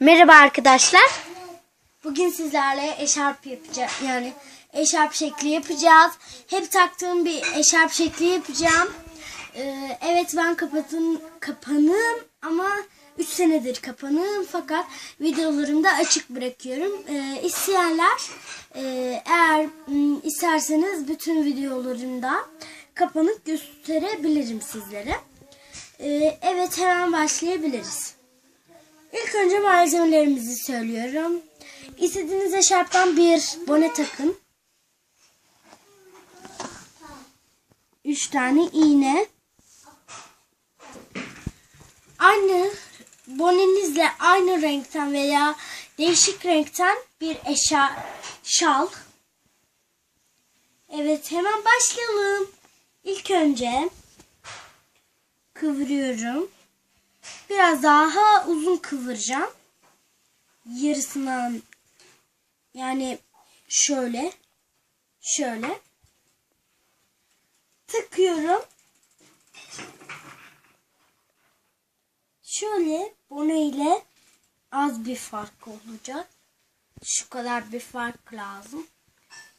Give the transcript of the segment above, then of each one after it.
Merhaba arkadaşlar. Bugün sizlerle eşarp yapacağız. Yani eşarp şekli yapacağız. Hep taktığım bir eşarp şekli yapacağım. Ee, evet ben kapatın kapanım ama 3 senedir kapanım fakat videolarımda açık bırakıyorum. Ee, isteyenler e, eğer isterseniz bütün videolarımda kapanık gösterebilirim sizlere. Ee, evet hemen başlayabiliriz. İlk önce malzemelerimizi söylüyorum. İstediğiniz eşarptan bir bone takın. 3 tane iğne. Aynı bonenizle aynı renkten veya değişik renkten bir eşya şal. Evet hemen başlayalım. İlk önce kıvırıyorum. Biraz daha uzun kıvıracağım. Yarısından yani şöyle şöyle tıkıyorum. Şöyle bunu ile az bir fark olacak. Şu kadar bir fark lazım.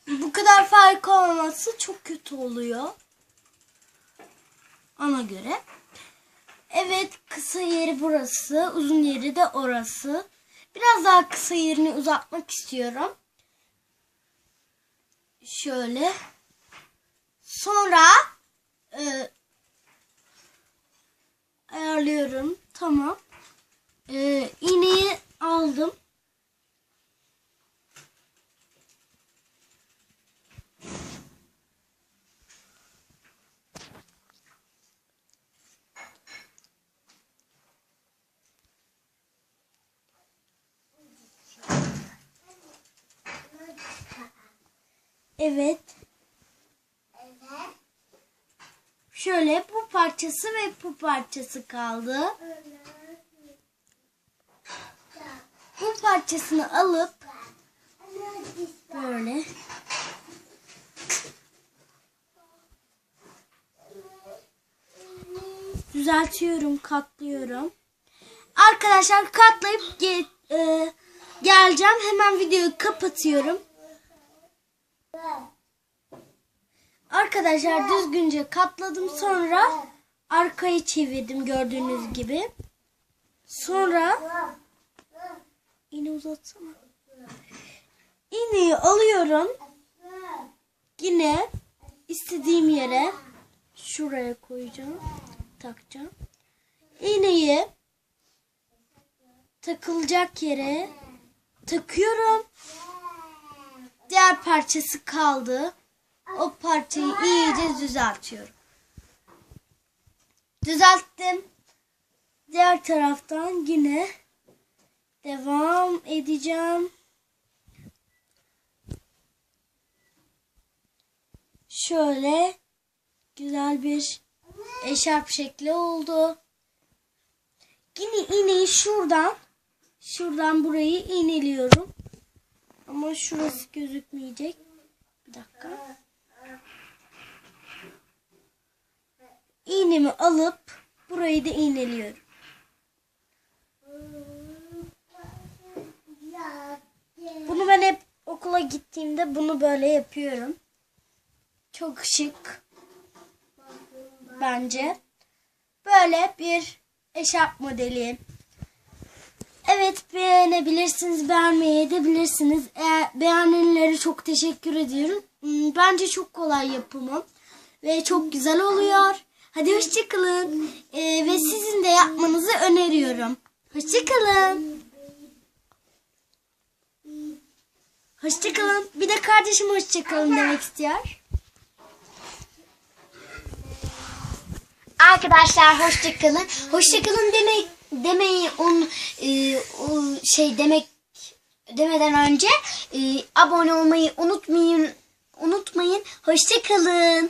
Bu kadar fark olması çok kötü oluyor. Ona göre. Evet kısa yeri burası. Uzun yeri de orası. Biraz daha kısa yerini uzatmak istiyorum. Şöyle. Sonra e, ayarlıyorum. Tamam. E, iğneyi aldım. Evet. Şöyle bu parçası ve bu parçası kaldı. Bu parçasını alıp böyle düzeltiyorum, katlıyorum. Arkadaşlar katlayıp ge- e, geleceğim. Hemen videoyu kapatıyorum. Arkadaşlar düzgünce katladım sonra arkayı çevirdim gördüğünüz gibi. Sonra iğne uzatsana. İğneyi alıyorum. Yine istediğim yere şuraya koyacağım. Takacağım. İğneyi takılacak yere takıyorum. Diğer parçası kaldı. O parçayı iyice düzeltiyorum. Düzelttim. Diğer taraftan yine devam edeceğim. Şöyle güzel bir eşarp şekli oldu. Yine iğneyi şuradan şuradan burayı iğneliyorum. Ama şurası gözükmeyecek. Bir dakika. İğnemi alıp burayı da iğneliyorum. Bunu ben hep okula gittiğimde bunu böyle yapıyorum. Çok şık. Bence. Böyle bir eşarp modeli. Evet beğenebilirsiniz, beğenmeyi edebilirsiniz. Eğer beğenenlere çok teşekkür ediyorum. Hmm, Bence çok kolay yapımı ve çok güzel oluyor. Hadi hoşçakalın. Ee, ve sizin de yapmanızı öneriyorum. Hoşçakalın. Hoşçakalın. Bir de kardeşim hoşçakalın demek istiyor. Arkadaşlar hoşçakalın. Hoşçakalın demek demeyi on e, o şey demek demeden önce e, abone olmayı unutmayın. Unutmayın. Hoşçakalın.